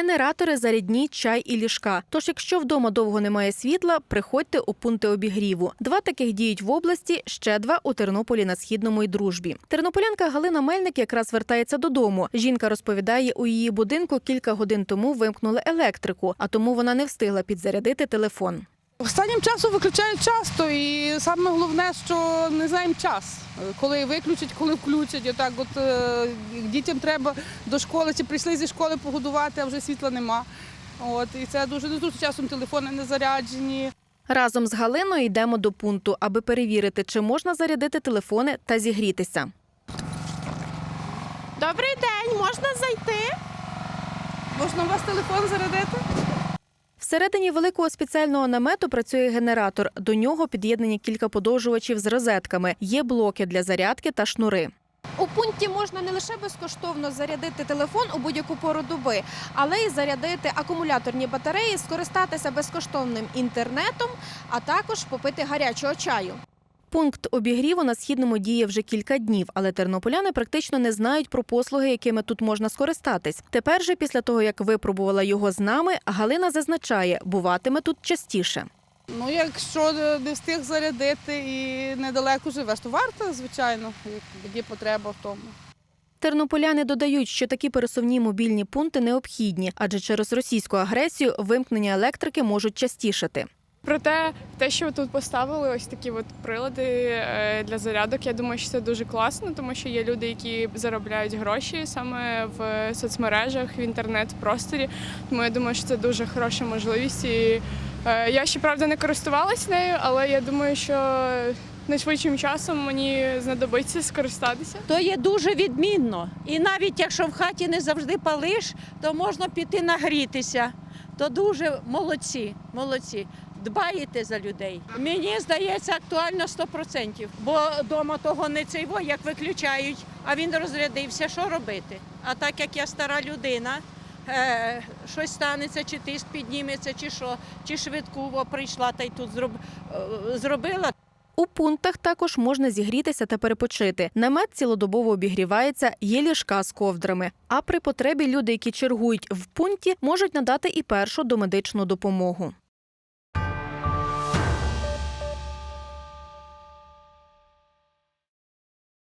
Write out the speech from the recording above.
генератори, зарядні, чай і ліжка. Тож, якщо вдома довго немає світла, приходьте у пункти обігріву. Два таких діють в області, ще два у Тернополі на східному і дружбі. Тернополянка Галина Мельник якраз вертається додому. Жінка розповідає, у її будинку кілька годин тому вимкнули електрику, а тому вона не встигла підзарядити телефон. Останнім часом виключають часто, і саме головне, що не знаємо час, коли виключать, коли включать. Отак, от е, дітям треба до школи, чи прийшли зі школи погодувати, а вже світла нема. От і це дуже ну, тут часом телефони не заряджені. Разом з Галиною йдемо до пункту, аби перевірити, чи можна зарядити телефони та зігрітися. Добрий день, можна зайти? Можна у вас телефон зарядити? Всередині великого спеціального намету працює генератор. До нього під'єднані кілька подовжувачів з розетками. Є блоки для зарядки та шнури. У пункті можна не лише безкоштовно зарядити телефон у будь-яку пору доби, але й зарядити акумуляторні батареї, скористатися безкоштовним інтернетом, а також попити гарячого чаю. Пункт обігріву на східному діє вже кілька днів, але тернополяни практично не знають про послуги, якими тут можна скористатись. Тепер же, після того як випробувала його з нами, Галина зазначає, буватиме тут частіше. Ну, якщо не встиг зарядити і недалеко живеш, то варто, звичайно, як є потреба в тому. Тернополяни додають, що такі пересувні мобільні пункти необхідні, адже через російську агресію вимкнення електрики можуть частішати. Проте те, що тут поставили, ось такі от прилади е, для зарядок, я думаю, що це дуже класно, тому що є люди, які заробляють гроші саме в соцмережах, в інтернет-просторі. Тому я думаю, що це дуже хороша можливість. І е, я ще правда не користувалась нею, але я думаю, що найшвидшим часом мені знадобиться скористатися. то є дуже відмінно. І навіть якщо в хаті не завжди палиш, то можна піти нагрітися. То дуже молодці, молодці. Дбаєте за людей. Мені здається, актуально 100%. Бо вдома того не цей во, як виключають, а він розрядився, що робити? А так як я стара людина, е, щось станеться, чи тиск підніметься, чи що, чи швидку прийшла та й тут е, зробила, У пунктах також можна зігрітися та перепочити. Намет цілодобово обігрівається, є ліжка з ковдрами. А при потребі люди, які чергують в пункті, можуть надати і першу домедичну допомогу.